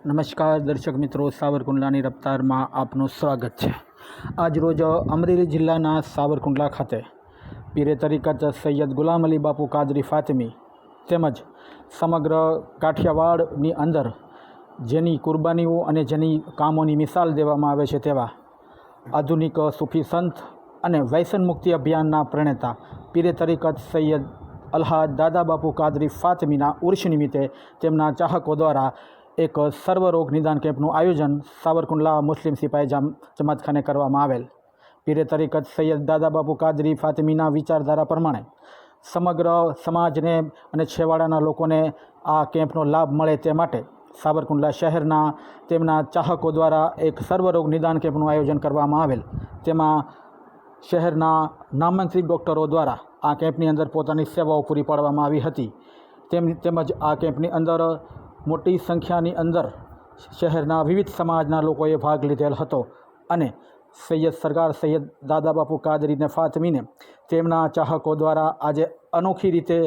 નમસ્કાર દર્શક મિત્રો સાવરકુંડલાની રફતારમાં આપનું સ્વાગત છે. આજરોજ અમરેલી જિલ્લાના સાવરકુંડલા ખાતે પીરે તરીકત સૈયદ ગુલામ અલી બાપુ કાદરી ફાતમી તેમજ સમગ્ર કાઠિયાવાડની અંદર જેની કુરબાનીઓ અને જેની કામોની મિસાલ દેવામાં આવે છે તેવા આધુનિક સૂફી સંત અને વૈસન મુક્તિ અભિયાનના પ્રણેતા પીરે તરીકત સૈયદ અલ્હાદ દાદા બાપુ કાદરી ફાતમીના ઉર્ષ નિમિત્તે તેમના ચાહકો દ્વારા એક સર્વરોગ નિદાન કેમ્પનું આયોજન સાવરકુંડલા મુસ્લિમ સિપાઈ જામ, જમાતખાને કરવામાં આવેલ. પીરે તરીકત સૈયદ દાદા બાપુ કાદરી ફાતમીના વિચારધારા પ્રમાણે સમગ્ર સમાજને અને છેવાડાના લોકોને આ કેમ્પનો લાભ મળે તે માટે સાબરકુંડલા શહેરના તેમના ચાહકો દ્વારા એક સર્વરોગ નિદાન કેમ્પનું આયોજન કરવામાં આવેલ. તેમાં શહેરના નામાંકિત ડૉક્ટરો દ્વારા આ કેમ્પની અંદર પોતાની સેવાઓ પૂરી પાડવામાં આવી હતી. તેમ, તેમજ આ કેમ્પની અંદર મોટી સંખ્યાની અંદર શહેરના વિવિધ સમાજના લોકોએ ભાગ લીધેલ હતો અને સૈયદ સરકાર સૈયદ દાદા બાપુ કાદરીને ફાતમીને તેમના ચાહકો દ્વારા આજે અનોખી રીતે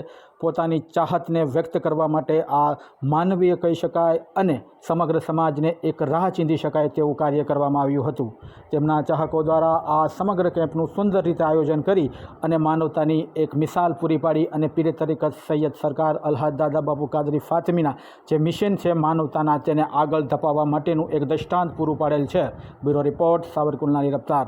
પોતાની ચાહતને વ્યક્ત કરવા માટે આ માનવીય કહી શકાય અને સમગ્ર સમાજને એક રાહ ચીંધી શકાય તેવું કાર્ય કરવામાં આવ્યું હતું. તેમના ચાહકો દ્વારા આ સમગ્ર કેમ્પનું સુંદર રીતે આયોજન કરી અને માનવતાની એક મિસાલ પૂરી પાડી અને પીરે તરીકત સૈયદ સરકાર અલ્હાદ દાદા બાપુ કાદરી ફાતમીના જે મિશન છે માનવતાના તેને આગળ ધપાવવા માટેનું એક દૃષ્ટાંત પૂરું પાડેલ છે. બ્યુરો રિપોર્ટ સાવરકુલનાની રફતાર.